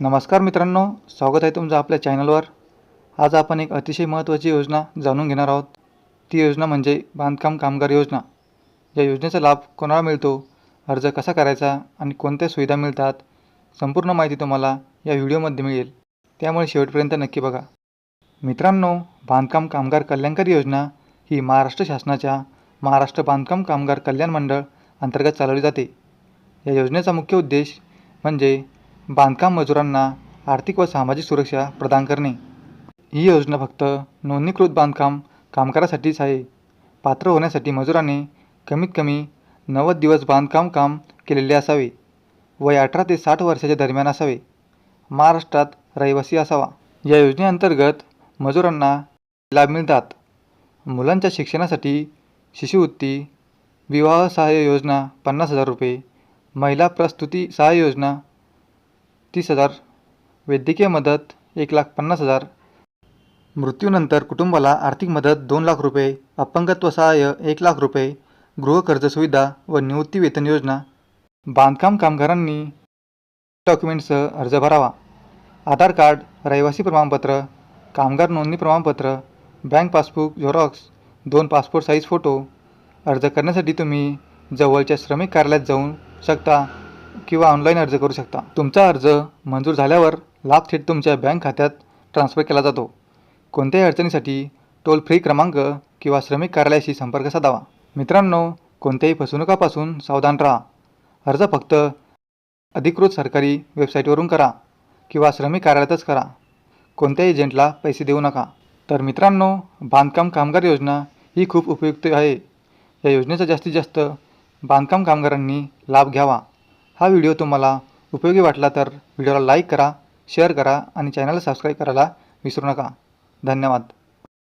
नमस्कार मित्रांनो स्वागत आहे तुमचं आपल्या चॅनलवर. आज आपण एक अतिशय महत्त्वाची योजना जाणून घेणार आहोत. ती योजना म्हणजे बांधकाम कामगार योजना. या योजनेचा लाभ कोणाला मिळतो अर्ज कसा करायचा आणि कोणत्या सुविधा मिळतात संपूर्ण माहिती तुम्हाला या व्हिडिओमध्ये मिळेल. त्यामुळे शेवटपर्यंत नक्की बघा. मित्रांनो बांधकाम कामगार कल्याणकारी योजना ही महाराष्ट्र शासनाच्या महाराष्ट्र बांधकाम कामगार कल्याण मंडळ अंतर्गत चालवली जाते. या योजनेचा मुख्य उद्देश म्हणजे बांधकाम मजुरांना आर्थिक व सामाजिक सुरक्षा प्रदान करणे. ही योजना फक्त नोंदणीकृत बांधकाम कामगारासाठीच आहे. पात्र होण्यासाठी मजुराने कमीत कमी नव्वद दिवस बांधकाम काम केलेले असावे वय अठरा ते साठ वर्षाच्या दरम्यान असावे. महाराष्ट्रात रहिवासी असावा. या योजनेअंतर्गत मजुरांना लाभ मिळतात. मुलांच्या शिक्षणासाठी शिष्यवृत्ती विवाह सहाय्य योजना पन्नास हजार रुपये महिला प्रस्तुती सहाय्य योजना तीस हजार वैद्यकीय मदत एक लाख पन्नास हजार. मृत्यूनंतर कुटुंबाला आर्थिक मदत दोन लाख रुपये अपंगत्व सहाय्य एक लाख रुपये गृहकर्ज सुविधा व निवृत्ती वेतन योजना. बांधकाम कामगारांनी डॉक्युमेंटसह अर्ज भरावा. आधार कार्ड रहिवासी प्रमाणपत्र कामगार नोंदणी प्रमाणपत्र बँक पासबुक झेरॉक्स दोन पासपोर्ट साईज फोटो. अर्ज करण्यासाठी तुम्ही जवळच्या श्रमिक कार्यालयात जाऊ शकता. किंवा ऑनलाईन अर्ज करू शकता. तुमचा अर्ज मंजूर झाल्यावर लाभ थेट तुमच्या बँक खात्यात ट्रान्स्फर केला जातो. कोणत्याही अडचणीसाठी टोल फ्री क्रमांक किंवा श्रमिक कार्यालयाशी संपर्क साधावा. मित्रांनो कोणत्याही फसवणुकापासून सावधान राहा. अर्ज फक्त अधिकृत सरकारी वेबसाईटवरून करा किंवा श्रमिक कार्यालयातच करा. कोणत्याही एजंटला पैसे देऊ नका. तर मित्रांनो बांधकाम कामगार योजना ही खूप उपयुक्त आहे. या योजनेचा जास्तीत जास्त बांधकाम कामगारांनी लाभ घ्यावा. हा व्हिडिओ तुम्हाला उपयोगी वाटला तर व्हिडिओला लाईक करा शेअर करा आणि चॅनलला सबस्क्राईब करायला विसरू नका. धन्यवाद.